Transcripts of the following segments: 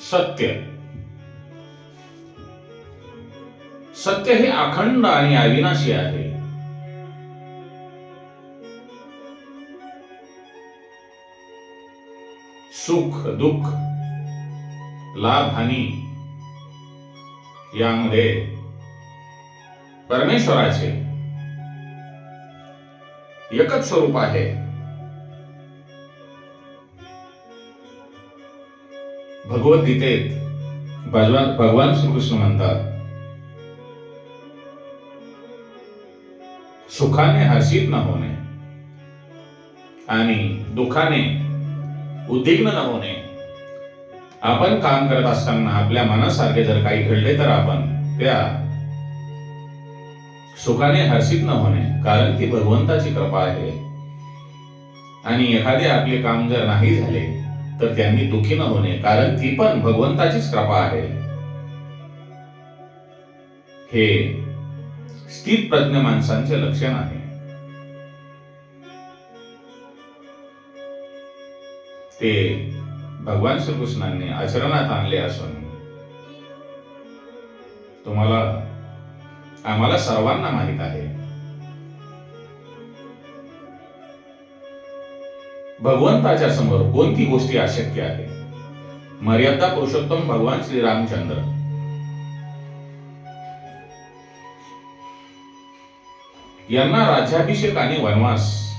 सत्य. सत्य हे अखंड आणि अविनाशी आहे. सुख दुःख लाभ हानी यामध्ये परमेश्वराचे एकच स्वरूप आहे. भगवद्गीतेत भगवान भगवान श्रीकृष्ण म्हणतात सुखाने हर्षित न होणे आणि दुःखाने उद्विग्न न होणे. आपण काम करत असताना आपल्या मनासारखे जर काही घडले तर आपण त्या सुखाने हर्षित न होणे कारण ती भगवंताची कृपा आहे. आणि एखादे आपले काम जर नाही झाले तर त्यांनी दुखी न होणे कारण ती पण भगवंताचीच कृपा आहे. हे स्थित प्रज्ञ माणसांचे लक्षण आहे. ते भगवान श्रीकृष्णांनी आचरणात आणले असून तुम्हाला आम्हाला सर्वांना माहीत आहे. भगवंताच्या समोर कोणती गोष्टी अशक्य आहे मर्यादा पुरुषोत्तम भगवान श्री रामचंद्र यांना राज्याभिषेक आणि वनवास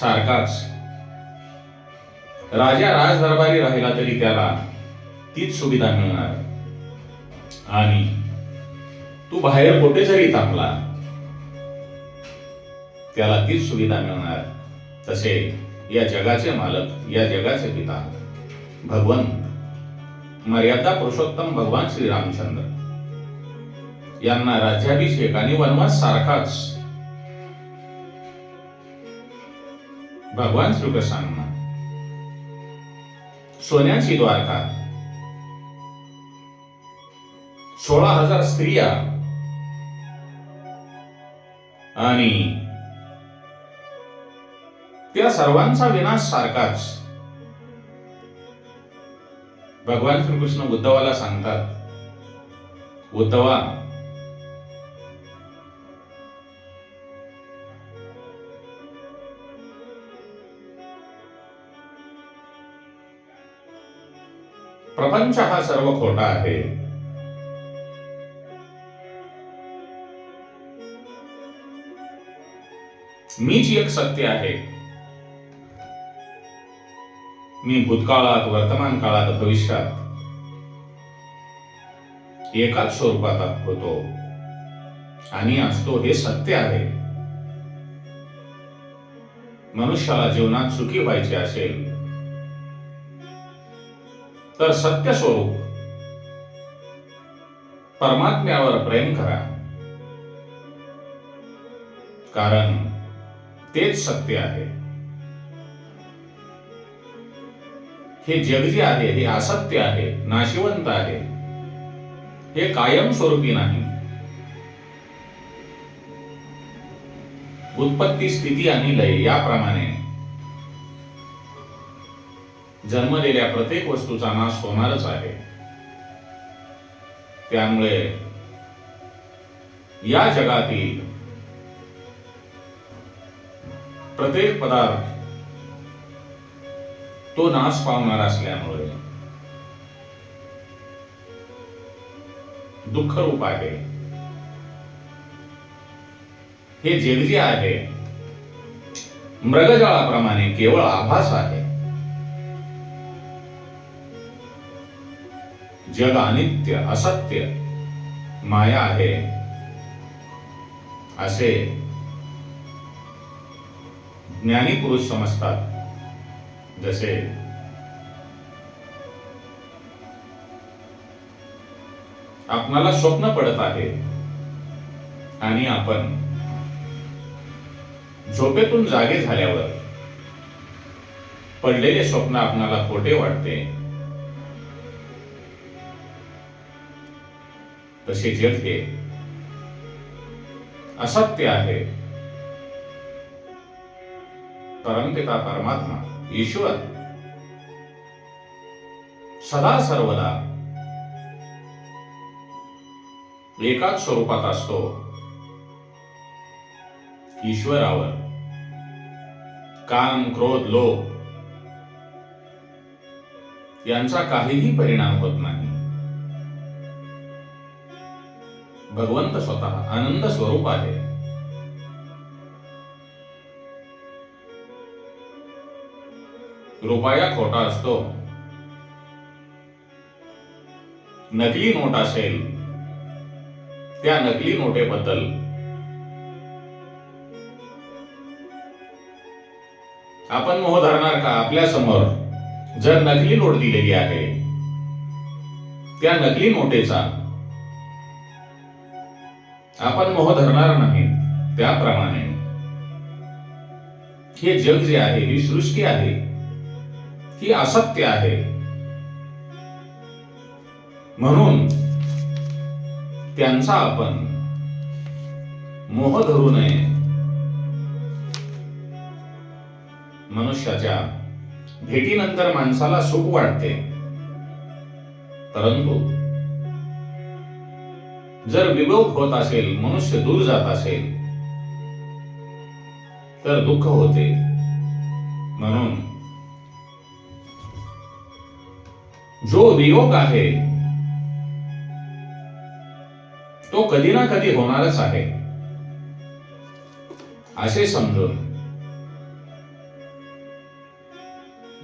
सारखाच. राजा राजदरबारी राहिला तरी त्याला तीच सुविधा मिळणार. आणि तू बाहेर कुठे जरी थांबला त्याला तीच सुविधा मिळणार. तसे या जगाचे मालक या जगाचे पिता. भगवंत मर्यादा पुरुषोत्तम भगवान श्री रामचंद्र यांना राज्याभिषेक आणि वनवास सारखाच. भगवान श्रीकृष्णांना. सोन्याची द्वारका. सोळा हजार स्त्रिया. आणि त्या सर्वांचा विनाश सारखाच. भगवान श्रीकृष्ण उद्धवाला सांगतात उद्धवा प्रपंच हा सर्व खोटा आहे. मीच एक सत्य आहे. मी भूतकाळात वर्तमान काळात भविष्यात एकाच स्वरूपात होतो आणि असतो हे सत्य आहे. मनुष्याला जीवनात सुखी व्हायचे असेल तर सत्य स्वरूप परमात्म्यावर प्रेम करा. कारण तेच सत्य आहे. हे जग जे आहे हे असत्य आहे नाशिवंत आहे. हे कायमस्वरूपी नाही. उत्पत्ती स्थिती आणि लय याप्रमाणे. जन्मलेल्या प्रत्येक वस्तूचा नाश होणारच आहे. त्यामुळे या जगातील प्रत्येक पदार्थ तो नाश पावणार असल्यामुळे दुःख रूप आहे. हे जग जे आहे मृगजळाप्रमाणे केवळ आभास आहे. जग अनित्य असत्य माया आहे असे ज्ञानी पुरुष समजतात. जसे आपणाला स्वप्न पडत आहे आणि आपण झोपेतून जागे झाल्यावर पडलेले स्वप्न आपणाला खोटे वाटते. तसे जग हे असत्य आहे. परमपिता परमात्मा. ईश्वर. सदा सर्वदा एकाच स्वरूपात असतो. ईश्वरावर. काम क्रोध लोभ यांचा काहीही परिणाम होत नाही. भगवंत स्वतः आनंद स्वरूप आहे. रुपया खोटा असतो. नकली नोट असेल त्या नकली नोटेबद्दल. आपण मोह धरणार का? आपल्यासमोर जर नकली नोट दिलेली आहे त्या नकली नोटेचा आपण मोह धरणार नाही त्याप्रमाणे. हे जग जे आहे ही सृष्टी आहे ही असत्य आहे. म्हणून त्यांचा आपण मोह धरू नये. मनुष्याच्या भेटीनंतर माणसाला सुख वाटते. परंतु जर विभोग होत असेल मनुष्य दूर जात असेल तर दुःख होते. म्हणून जो वियोग आहे तो कधी ना कधी होणारच आहे. असे समजून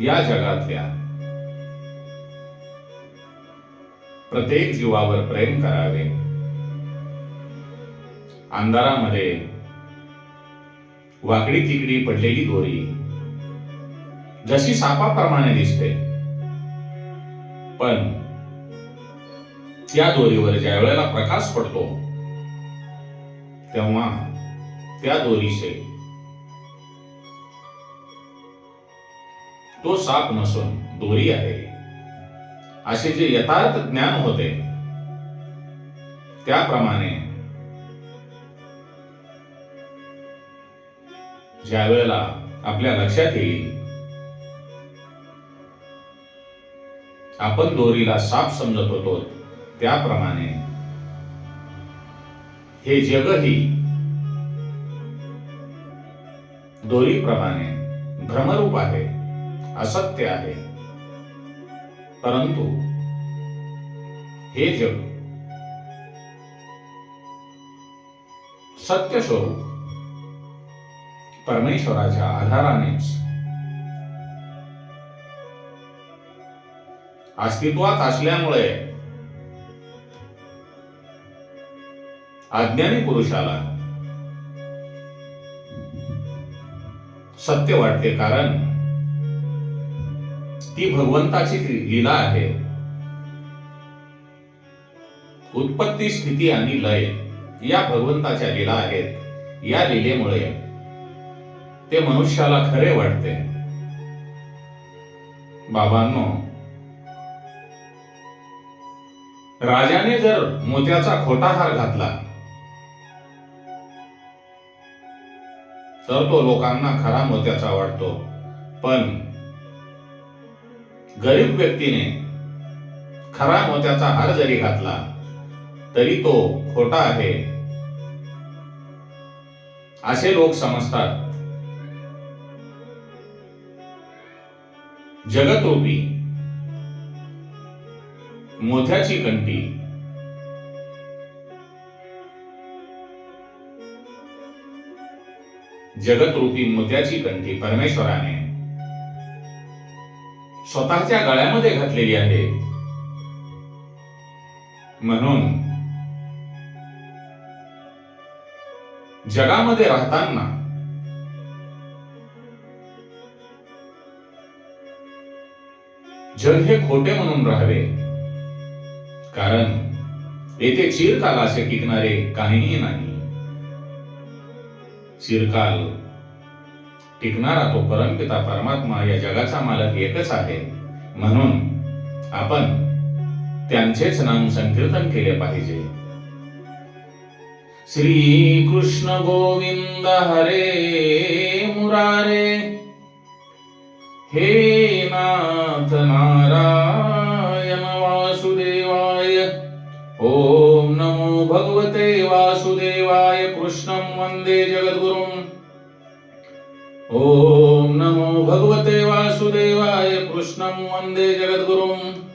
या जगातल्या प्रत्येक जीवावर प्रेम करावे. अंधारामध्ये वाकडी तिकडी पडलेली दोरी जशी सापाप्रमाणे दिसते पण त्या दोरीवर ज्या वेळेला प्रकाश पडतो तेव्हा त्या दोरीचे तो साप नसून दोरी आहे. असे जे यथार्थ ज्ञान होते त्याप्रमाणे ज्या वेळेला आपल्या लक्षात येईल आपण दोरीला साप समजत होतो त्याप्रमाणे हे जगही दोरीप्रमाणे भ्रमरूप आहे असत्य आहे. परंतु हे जग सत्य स्वरूप परमेश्वराच्या आधारानेच अस्तित्वात असल्यामुळे अज्ञानी पुरुषाला सत्य वाटते कारण ती भगवंताची लीला आहे. उत्पत्ती स्थिती आणि लय या भगवंताच्या लीला आहेत. या लीलेमुळे ते मनुष्याला खरे वाटते. बाबांनो राजाने जर मोत्याचा खोटा हार घातला तर तो लोकांना खरा मोत्याचा वाटतो. पण गरीब व्यक्तीने खरा मोत्याचा हार जरी घातला तरी तो खोटा आहे. असे लोक समजतात. जगतरूपी मोत्याची कंटी. जगतरूपी मोत्याची कंठी परमेश्वराने. स्वतःच्या गळ्यामध्ये घातलेली आहे. म्हणून जगामध्ये राहताना जग हे खोटे म्हणून राहावे. कारण येथे चिरकाल असे टिकणारे काहीही नाही. चिरकाल टिकणारा तो परमपिता परमात्मा या जगाचा मालक एकच आहे. म्हणून आपण त्यांचेच नाम संकीर्तन केले पाहिजे. श्री कृष्ण गोविंद हरे मुरारे. हे नाथ नारायण. कृष्णं वन्दे जगद्गुरुम्। ॐ नमो भगवते वासुदेवाय कृष्णं वन्दे जगद्गुरुम्।